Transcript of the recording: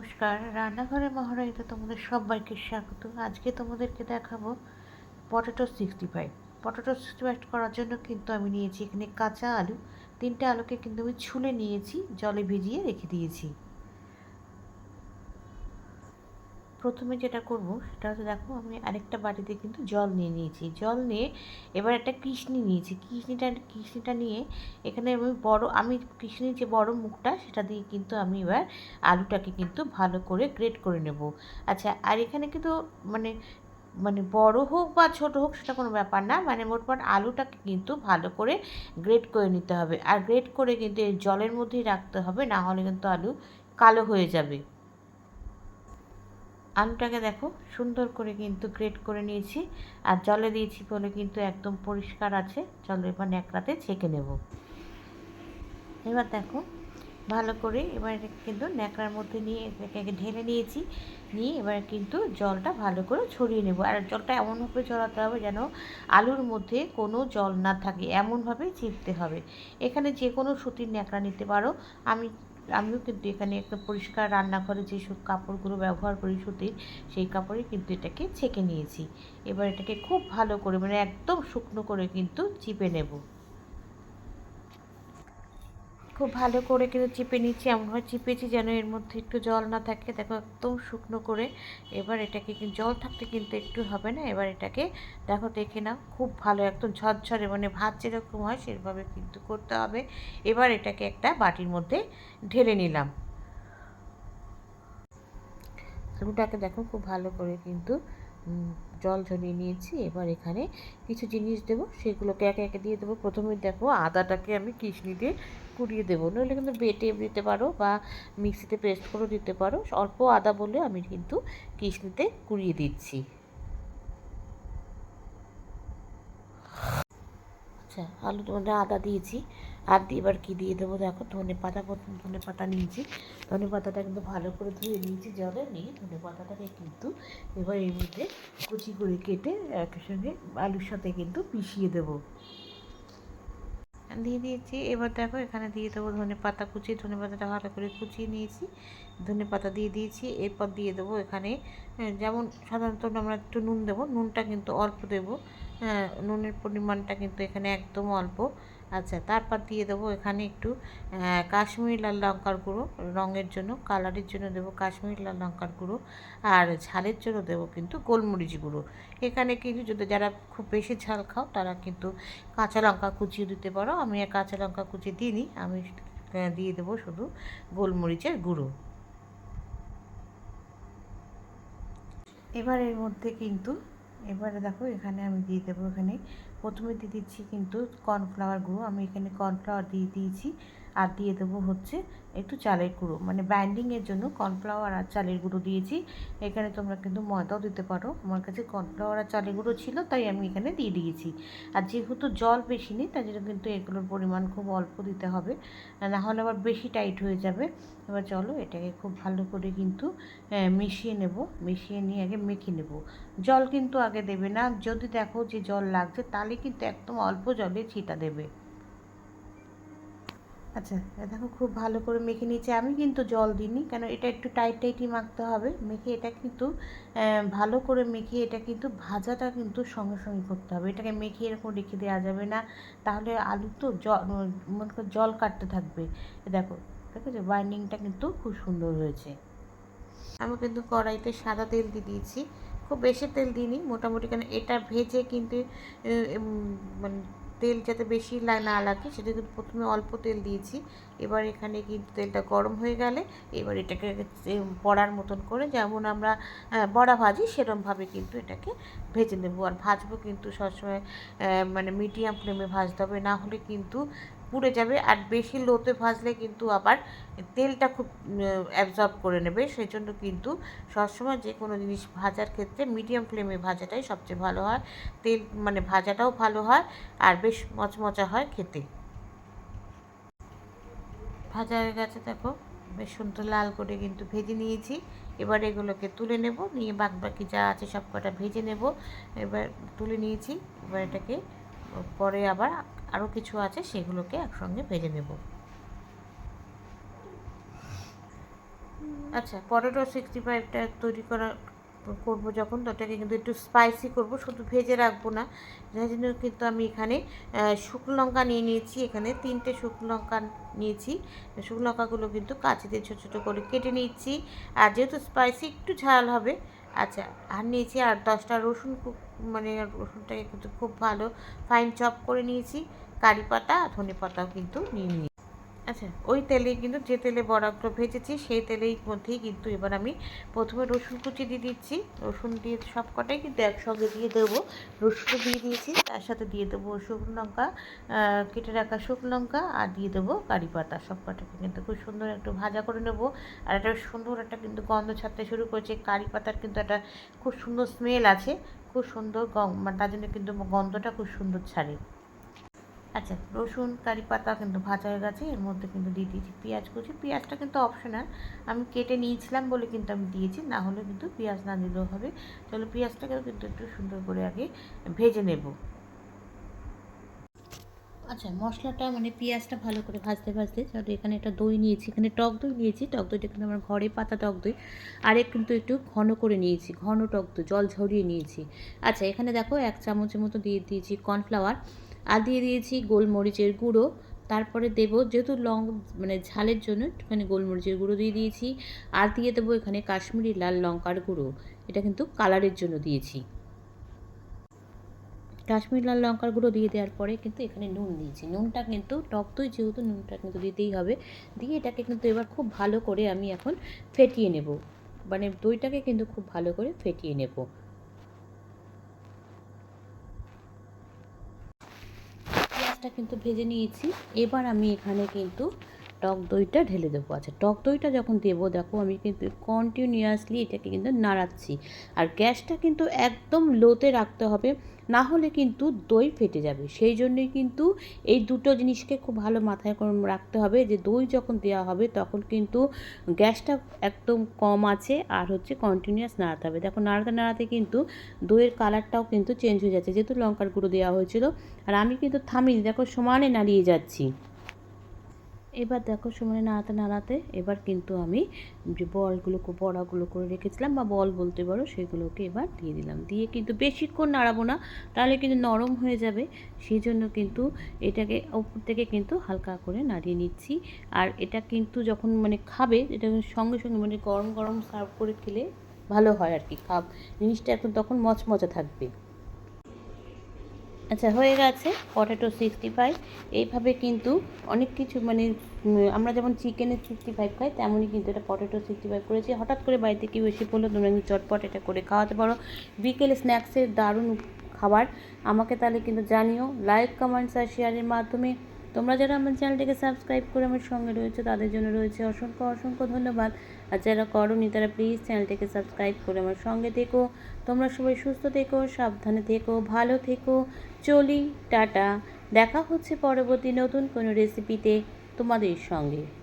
নমস্কার। রান্নাঘরে মহারাজিতে তোমাদের সবাইকে স্বাগত। আজকে তোমাদেরকে দেখাবো potato sixty five. Potato sixty five করার জন্য কিন্তু আমি নিয়েছি এখানে কাঁচা আলু। তিনটে আলুকে কিন্তু আমি ছুলে নিয়েছি, জলে ভিজিয়ে রেখে দিয়েছি। প্রথমে যেটা করব, সেটা হচ্ছে দেখো, আমি আরেকটা বাটিতে কিন্তু জল নিয়ে নিয়েছি। জল নিয়ে এবার একটা কৃষ্ণি নিয়েছি। কৃষ্ণিটা কৃষ্ণিটা নিয়ে এখানে আমি বড়, আমি কৃষ্ণির যে বড় মুখটা, সেটা দিয়ে কিন্তু আমি এবার আলুটাকে কিন্তু ভালো করে গ্রেট করে নেব। আচ্ছা আর এখানে কিন্তু মানে মানে বড় হোক বা ছোট হোক, সেটা কোনো ব্যাপার না। মানে মোটমাট আলুটাকে কিন্তু ভালো করে গ্রেট করে নিতে হবে। আর গ্রেট করে কিন্তু জলের মধ্যেই রাখতে হবে, না হলে কিন্তু আলু কালো হয়ে যাবে। আলুটাকে দেখো সুন্দর করে কিন্তু গ্রেট করে নিয়েছি। আর জলে দিয়েছি বলে কিন্তু একদম পরিষ্কার আছে। চলো এবার ন্যাকড়াতে ছেঁকে নেব। এবার দেখো ভালো করে এবার কিন্তু ন্যাকড়ার মধ্যে নিয়ে এটাকে ঢেলে নিয়েছি। নিয়ে এবার কিন্তু জলটা ভালো করে ছড়িয়ে নেব। আর জলটা এমনভাবে ছড়াতে হবে যেন আলুর মধ্যে কোনো জল না থাকে। এমনভাবে চিপতে হবে। এখানে যে কোনো সুতির ন্যাকড়া নিতে পারো। আমি আমিও কিন্তু এখানে একটা পরিষ্কার রান্নাঘরে যেসব কাপড়গুলো ব্যবহার করি সুতির সেই কাপড়ে কিন্তু এটাকে ছেঁকে নিয়েছি। এবার এটাকে খুব ভালো করে মানে একদম শুকনো করে কিন্তু চিপে নেব। খুব ভালো করে কিন্তু চিপে নিচ্ছি এমনভাবে চিপেছি যেন এর মধ্যে একটু জল না থাকে। দেখো একদম শুকনো করে এবার এটাকে জল থাকতে কিন্তু একটু হবে না, এবার এটাকে দেখো দেখে নাও, খুব ভালো একদম ঝরঝরে মানে ভাত যেরকম হয় সেভাবে কিন্তু করতে হবে। এবার এটাকে একটা বাটির মধ্যে ঢেলে নিলাম। আলুটাকে দেখো খুব ভালো করে কিন্তু জল ঝরিয়ে নিয়েছি, এবার এখানে কিছু জিনিস দেবো, সেগুলোকে একে একে দিয়ে দেবো। প্রথমে দেখো আদাটাকে আমি কিশনি দিয়ে কুড়িয়ে দেবো। নইলে কিন্তু বেটে দিতে পারো বা মিক্সিতে পেস্ট করে দিতে পারো। অল্প আদা বলে আমি কিন্তু কিশনিতে কুড়িয়ে দিচ্ছি। আচ্ছা আলু মধ্যে আদা দিয়েছি। আর এবার কী দিয়ে দেবো? দেখো, ধনে পাতা প্রথম ধনে পাতা নিয়েছি। ধনে পাতাটা কিন্তু ভালো করে ধুয়ে নিয়েছি জলে নিয়ে। ধনে পাতাটাকে কিন্তু এবার এর মধ্যে কুচি করে কেটে একের সঙ্গে আলুর সাথে কিন্তু মিশিয়ে দেবো। দিয়ে দিয়েছি। এবার দেখো, এখানে দিয়ে দেবো ধনে পাতা কুচি। ধনে পাতাটা ভালো করে কুচিয়ে নিয়েছি। ধনে পাতা দিয়ে দিয়েছি। এরপর দিয়ে দেবো এখানে যেমন সাধারণত আমরা একটু নুন দেবো, নুনটা কিন্তু অল্প দেবো। নুনের পরিমাণটা কিন্তু এখানে একদম অল্প। আচ্ছা তারপর দিয়ে দেবো এখানে একটু কাশ্মীরি লাল লঙ্কার গুঁড়ো, রঙের জন্য, কালারের জন্য দেবো কাশ্মীরি লাল লঙ্কার গুঁড়ো, আর ঝালের জন্য দেবো কিন্তু গোলমরিচ গুঁড়ো। এখানে কিন্তু যদি যারা খুব বেশি ঝাল খাও, তারা কিন্তু কাঁচা লঙ্কা কুচিয়ে দিতে পারো। আমি কাঁচা লঙ্কা কুচিয়ে দিইনি, আমি দিয়ে দেবো শুধু গোলমরিচের গুঁড়ো। এবার এর মধ্যে কিন্তু এবারে দেখো এখানে আমি দিয়ে দেবো এখানে। প্রথমে দিয়ে দিচ্ছি কিন্তু কর্নফ্লাওয়ার গুঁড়ো। আমি এখানে কর্নফ্লাওয়ার দিয়ে দিয়েছি। আর দিয়ে দেবো হচ্ছে একটু চালের গুঁড়ো। মানে বাইন্ডিংয়ের জন্য কর্নফ্লাওয়ার আর চালের গুঁড়ো দিয়েছি। এখানে তোমরা কিন্তু ময়দাও দিতে পারো। আমার কাছে কর্নফ্লাওয়ার আর চালের গুঁড়ো ছিল, তাই আমি এখানে দিয়ে দিয়েছি। আর যেহেতু জল বেশি নেই, তাই জন্য কিন্তু এগুলোর পরিমাণ খুব অল্প দিতে হবে। না হলে আবার বেশি টাইট হয়ে যাবে। এবার চলো এটাকে খুব ভালো করে কিন্তু মিশিয়ে নেব। মিশিয়ে নিয়ে আগে মেখে নেব। জল কিন্তু আগে দেবে না। যদি দেখো যে জল লাগছে, তাহলে কিন্তু একদম অল্প জলে ছিটা দেবে। আচ্ছা দেখো খুব ভালো করে মেখে নিয়েছি। আমি কিন্তু জল দিইনি, কেন এটা একটু টাইট টাইটই মাখতে হবে। মেখে এটা কিন্তু ভালো করে মেখে এটা কিন্তু ভাজাটা কিন্তু সঙ্গে সঙ্গে করতে হবে। এটাকে মেখে এরকম রেখে দেওয়া যাবে না। তাহলে আলু তো জল জল কাটতে থাকবে। দেখো ঠিক আছে বাইন্ডিংটা কিন্তু খুব সুন্দর হয়েছে। আমি কিন্তু কড়াইতে সাদা তেল দিয়ে দিয়েছি। খুব বেশি তেল দিইনি, মোটামুটি কেন এটা ভেজে কিন্তু মানে তেল যাতে বেশি না লাগে, সেটা কিন্তু প্রথমে অল্প তেল দিয়েছি। এবার এখানে কিন্তু তেলটা গরম হয়ে গেলে এবার এটাকে বড়ার মতন করে, যেমন আমরা বড়া ভাজি, সেরমভাবে কিন্তু এটাকে ভেজে নেব। আর ভাজবো কিন্তু সবসময় মানে মিডিয়াম ফ্লেমে ভাজতে হবে, না হলে কিন্তু পুড়ে যাবে আর বেশি লোতে ভাজলে কিন্তু আবার তেলটা খুব অ্যাবজর্ব করে নেবে। সেই জন্য কিন্তু সবসময় যে কোনো জিনিস ভাজার ক্ষেত্রে মিডিয়াম ফ্লেমে ভাজাটাই সবচেয়ে ভালো হয়। তেল মানে ভাজাটাও ভালো হয় আর বেশ মচমচা হয় খেতে। ভাজা হয়ে গেছে দেখো, বেশ সুন্দর লাল করে কিন্তু ভেজে নিয়েছি। এবার এগুলোকে তুলে নেব, নিয়ে বাকি যা আছে সব কটা ভেজে নেব। এবার তুলে নিয়েছি, এবার এটাকে পরে আবার আরও কিছু আছে সেগুলোকে একসঙ্গে ভেজে নেব। আচ্ছা পটেটো সিক্সটি ফাইভটা তৈরি করা, করব যখন তো ওটাকে কিন্তু একটু স্পাইসি করব, শুধু ভেজে রাখব না। যার জন্য কিন্তু আমি এখানে শুকনো লঙ্কা নিয়ে নিয়েছি, এখানে তিনটে শুকনো লঙ্কা নিয়েছি। শুকনো লঙ্কাগুলো কিন্তু কাঁচি দিয়ে ছোটো ছোটো করে কেটে নিচ্ছি। আর যেহেতু স্পাইসি একটু ঝাল হবে আচ্ছা আর নিয়েছি আর দশটা রসুন মানে রসুনটাকে কিন্তু খুব ভালো ফাইন চপ করে নিয়েছি। কারি পাতা, ধনে পাতাও কিন্তু নিয়ে নিয়েছি। আচ্ছা ওই তেলেই কিন্তু যে তেলে বড়াগুলো ভেজেছি, সেই তেলের মধ্যেই কিন্তু এবার আমি প্রথমে রসুন কুচি দিয়ে দিচ্ছি। রসুন দিয়ে সব কটাই কিন্তু একসঙ্গে দিয়ে দেবো। রসুন দিয়ে দিয়েছি, তার সাথে দিয়ে দেবো শুকনো লঙ্কা কেটে রাখা শুকনো লঙ্কা, আর দিয়ে দেবো কারি পাতা। সব কটাকে কিন্তু খুব সুন্দর একটু ভাজা করে নেব। আর একটা সুন্দর একটা কিন্তু গন্ধ ছাড়তে শুরু করেছে। কারি পাতার কিন্তু একটা খুব সুন্দর স্মেল আছে, খুব সুন্দর মানে তার জন্য কিন্তু গন্ধটা খুব সুন্দর ছাড়ে। আচ্ছা রসুন, কারি পাতা কিন্তু ভাজা হয়ে গেছে, এর মধ্যে কিন্তু দিয়ে দিয়েছি পেঁয়াজ কুচি। পেঁয়াজটা কিন্তু অপশনাল আমি কেটে নিয়েছিলাম বলে কিন্তু আমি দিয়েছি, না হলে কিন্তু পেঁয়াজ না দিলেও হবে। চলো পেঁয়াজটাকেও কিন্তু একটু সুন্দর করে আগে ভেজে নেব। আচ্ছা মশলাটা মানে পেঁয়াজটা ভালো করে ভাজতে ভাজতে চলো এখানে একটা দই নিয়েছি, এখানে টক দই নিয়েছি, টক দইটা কিন্তু আমার ঘরে পাতা টক দই, আর এক কিন্তু একটু ঘন করে নিয়েছি, ঘন টক দই, জল ঝরিয়ে নিয়েছি। আচ্ছা এখানে দেখো এক চামচের মতো দিয়ে দিয়েছি কর্নফ্লাওয়ার আর দিয়ে দিয়েছি গোলমরিচের গুঁড়ো। তারপরে দেবো যেহেতু লং মানে ঝালের জন্য একটুখানি গোলমরিচের গুঁড়ো দিয়ে দিয়েছি। আর দিয়ে দেবো এখানে কাশ্মীরি লাল লঙ্কার গুঁড়ো। এটা কিন্তু কালারের জন্য দিয়েছি। কাশ্মীর লাল লঙ্কার গুঁড়ো দিয়ে দেওয়ার পরে কিন্তু এখানে নুন দিয়েছি। নুনটা কিন্তু টক দই যেহেতু নুনটা কিন্তু দিতেই হবে। দিয়ে এটাকে কিন্তু এবার খুব ভালো করে আমি এখন ফেটিয়ে নেব। মানে দইটাকে কিন্তু খুব ভালো করে ফেটিয়ে নেব। পেঁয়াজটা কিন্তু ভেজে নিয়েছি। এবার আমি এখানে কিন্তু টক দইটা ঢেলে দেবো। আচ্ছা টক দইটা যখন দেবো, দেখো আমি কিন্তু কন্টিনিউয়াসলি এটাকে কিন্তু নাড়াচ্ছি। আর গ্যাসটা কিন্তু একদম লোতে রাখতে হবে, না হলে কিন্তু দই ফেটে যাবে। সেই জন্যই কিন্তু এই দুটো জিনিসকে খুব ভালো মাথায় রাখতে হবে যে, দই যখন দেওয়া হবে তখন কিন্তু গ্যাসটা একদম কম আছে আর হচ্ছে কন্টিনিউয়াস নাড়াতে হবে। দেখো, নাড়াতে নাড়াতে কিন্তু দইয়ের কালারটাও কিন্তু চেঞ্জ হয়ে যাচ্ছে। যেহেতু লঙ্কার গুঁড়ো দেওয়া হয়েছিল, আর আমি কিন্তু থামিনি দেখো সমানে নাড়িয়ে যাচ্ছি। এবার দেখো সমানে নাড়াতে নাড়াতে এবার কিন্তু আমি যে বলগুলো বড়াগুলো করে রেখেছিলাম বা বল বলতে পারো সেগুলোকে এবার দিয়ে দিলাম। দিয়ে কিন্তু বেশিক্ষণ নাড়াবো না, তাহলে কিন্তু নরম হয়ে যাবে। সেই জন্য কিন্তু এটাকে উপর থেকে কিন্তু হালকা করে নাড়িয়ে নিচ্ছি। আর এটা কিন্তু যখন মানে খাবে, এটা সঙ্গে সঙ্গে মানে গরম গরম সার্ভ করে খেলে ভালো হয় আর কি খাব জিনিসটা এখন তখন মচমচে থাকবে। আচ্ছা হয়ে গেছে পটেটো সিক্সটি ফাইভ এইভাবে কিন্তু অনেক কিছু মানে আমরা যেমন চিকেনের সিক্সটি ফাইভ খাই, তেমনই কিন্তু এটা পটেটো সিক্সটি ফাইভ করেছি। হঠাৎ করে বাড়িতে কেউ এসে পড়ল তোমরা কিন্তু চটপট এটা করে খাওয়াতে পারো। বিকেলে স্ন্যাক্সের দারুণ খাবার। আমাকে তাহলে কিন্তু জানিও লাইক কমেন্টস আর শেয়ারের মাধ্যমে তোমরা যারা আমার চ্যানেলটিকে সাবস্ক্রাইব করে আমার সঙ্গে রয়েছে, তাদের জন্য রয়েছে অসংখ্য অসংখ্য ধন্যবাদ। আর যারা করনি তারা প্লিজ চ্যানেলটাকে সাবস্ক্রাইব করে আমার সঙ্গে থেকো। তোমরা সবাই সুস্থ থেকো, সাবধানে থেকো, ভালো থেকো। চলি, টাটা। দেখা হচ্ছে পরবর্তী নতুন কোনো রেসিপিতে তোমাদের সঙ্গে।